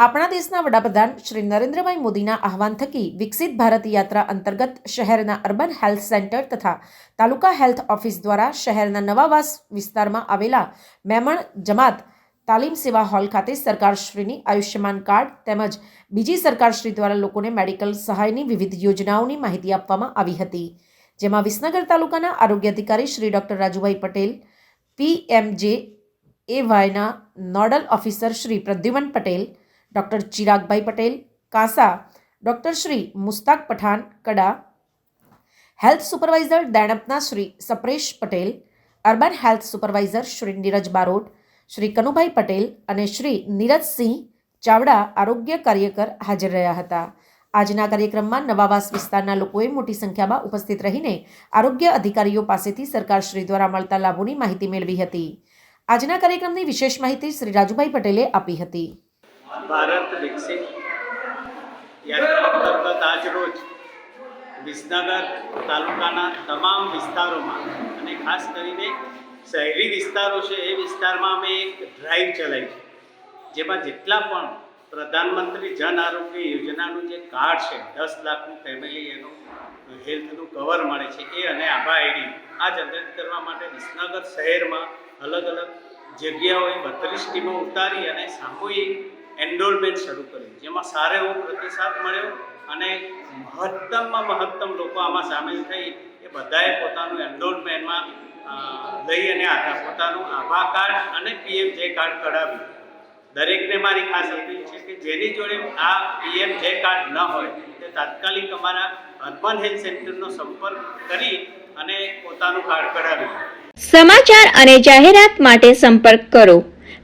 આપણા દેશના વડાપ્રધાન શ્રી નરેન્દ્રભાઈ મોદીના આહવાન થકી વિકસિત ભારત યાત્રા અંતર્ગત શહેરના અર્બન હેલ્થ સેન્ટર તથા તાલુકા હેલ્થ ઓફિસ દ્વારા શહેરના નવાવાસ વિસ્તારમાં આવેલા મેમણ જમાત તાલીમ સેવા હોલ ખાતે સરકારશ્રીની આયુષ્યમાન કાર્ડ તેમજ બીજી સરકારશ્રી દ્વારા લોકોને મેડિકલ સહાયની વિવિધ યોજનાઓની માહિતી આપવામાં આવી હતી. જેમાં વિસનગર તાલુકાના આરોગ્ય અધિકારી Shri doctor Rajubhai Patel PMJ વાયના nodal officer Shri Pradyuman Patel doctor Chiragbhai Patel, Kansa, doctor Shri Mustak Pathan, Kada, health supervisor દેણપના Shri Sapresh Patel, urban health supervisor Shri Niraj Barot, Shri Kanubhai Patel અને શ્રી નીરજસિંહ ચાવડા આરોગ્ય કાર્યકર હાજર રહ્યા હતા. આજના કાર્યક્રમમાં નવાવાસ વિસ્તારના લોકોએ મોટી સંખ્યામાં ઉપસ્થિત રહીને આરોગ્ય અધિકારીઓ પાસેથી સરકારશ્રી દ્વારા મળતા લાભોની માહિતી મેળવી હતી. આજના કાર્યક્રમની વિશેષ માહિતી શ્રી રાજુભાઈ પટેલે આપી હતી. ભારત વિકસિત યાત્રા આજ રોજ વિસનગર તાલુકાના તમામ વિસ્તારોમાં અને ખાસ કરીને શહેરી વિસ્તારો છે એ વિસ્તારમાં અમે એક ડ્રાઈવ ચલાવી છે. જેમાં જેટલા પણ પ્રધાનમંત્રી જન આરોગ્ય યોજનાનું જે કાર્ડ છે, દસ લાખનું ફેમિલી એનું હેલ્થનું કવર મળે છે એ અને આભા આઈડી આ જનરેટ કરવા માટે વિસનગર શહેરમાં અલગ અલગ જગ્યાઓએ બત્રીસ ટીમો ઉતારી અને સામૂહિક એન્રોલમેન્ટ શરૂ કર્યું જેમાં સારો એવો પ્રતિસાદ મળ્યો અને મહત્તમમાં મહત્તમ લોકો આમાં સામેલ થઈ એ બધાએ પોતાનું એન્ડોલમેન્ટમાં લઈ અને આતા પોતાનું આભા કાર્ડ અને પીએમ જે કાર્ડ કઢાવ્યું. દરેકને મારી ખાસ અપીલ છે કે જેની જોડે આ પીએમ જે કાર્ડ ન હોય, તે તાત્કાલિક અમારા અર્બન હેલ્થ સેન્ટરનો સંપર્ક કરી અને પોતાનું કાર્ડ કઢાવ્યું. સમાચાર અને જાહેરાત માટે સંપર્ક કરો.